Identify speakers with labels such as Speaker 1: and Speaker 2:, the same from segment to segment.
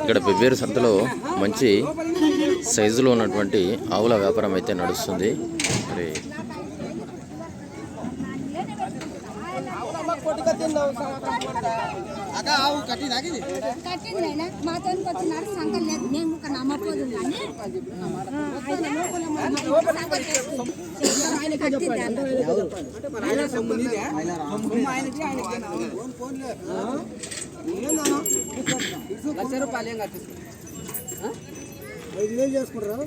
Speaker 1: ఇక్కడ పెబ్బేరు సంతలో మంచి సైజులో ఉన్నటువంటి ఆవుల వ్యాపారం అయితే నడుస్తుంది. మరి
Speaker 2: కట్టిందైనా? మాతో వచ్చినాడు సంకల్ లేదు. మేము ఒక నమ్మపోదు కానీ ఆయన కట్టింది
Speaker 3: లక్ష రూపాయలు ఏం కట్టిస్తుంది
Speaker 4: ఐదు వేలు చేసుకుంటారా?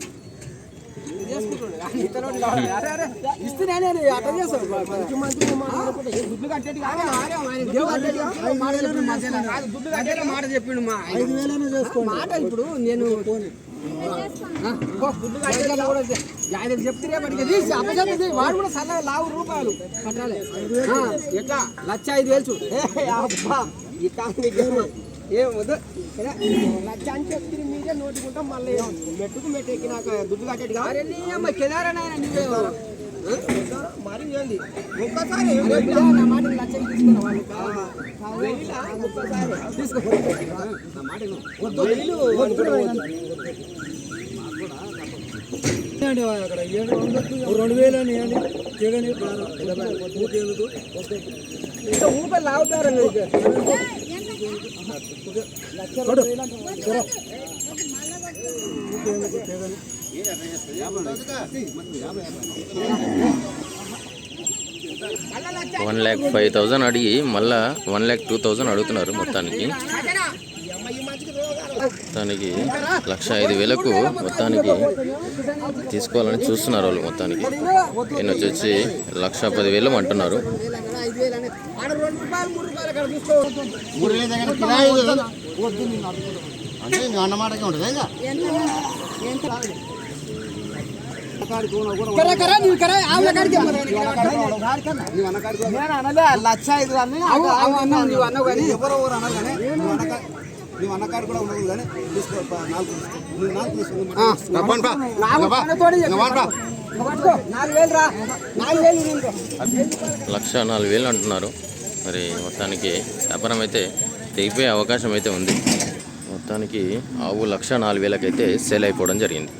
Speaker 3: మాట చెప్పిండు మాట మా
Speaker 4: ఐదు
Speaker 3: మాట ఇప్పుడు నేను ఆయనకు చెప్తే పడికి తీసి అప్పచెప్పింది వాడు కూడా సన్నగా లావు రూపాయలు కట్టాలి ఎట్లా లక్ష ఐదు వేలు చూడు అబ్బా ఏం వద్దు కదా, లక్ష అని చెప్తే మీరే నోటుకుంటాం మళ్ళీ మెట్టుకు మెట్టు ఎక్కినాక దుడ్లు కట్టేది కాదు అమ్మ కెదారనైనా నువ్వే? మరి ఏంది? ఒక్కసారి నా మాట లక్ష తీసుకున్నా వాళ్ళు ఒక్కసారి. తీసుకో నా మాట
Speaker 4: అక్కడ? ఓ రెండు వేలు అని ఎందుకు
Speaker 3: ఇంకా ఊపిరి లాగుతారు నీకు.
Speaker 1: వన్ ల్యాక్ ఫైవ్ థౌజండ్ అడిగి మళ్ళా వన్ ల్యాక్ టూ థౌజండ్ అడుగుతున్నారు మొత్తానికి. మొత్తానికి లక్ష ఐదు వేలకు మొత్తానికి తీసుకోవాలని చూస్తున్నారు వాళ్ళు మొత్తానికి. ఈయన వచ్చేసి లక్ష పది వేలు అంటున్నారు.
Speaker 4: నేను అంటే అన్నమాటకే ఉంటుంది.
Speaker 3: నేను లక్ష ఐదు అన్ని
Speaker 4: ఎవరు అన్నారు కానీ నువ్వు అన్నకాడు కూడా ఉండదు కానీ తీసుకో నాలుగు నువ్వు నాలుగు తీసుకో
Speaker 1: లక్ష నాలుగు వేలు అంటున్నారు. మరి మొత్తానికి వ్యాపారం అయితే తెగిపోయే అవకాశం అయితే ఉంది. మొత్తానికి ఆవు లక్ష నాలుగు వేలకైతే సేల్ అయిపోవడం జరిగింది.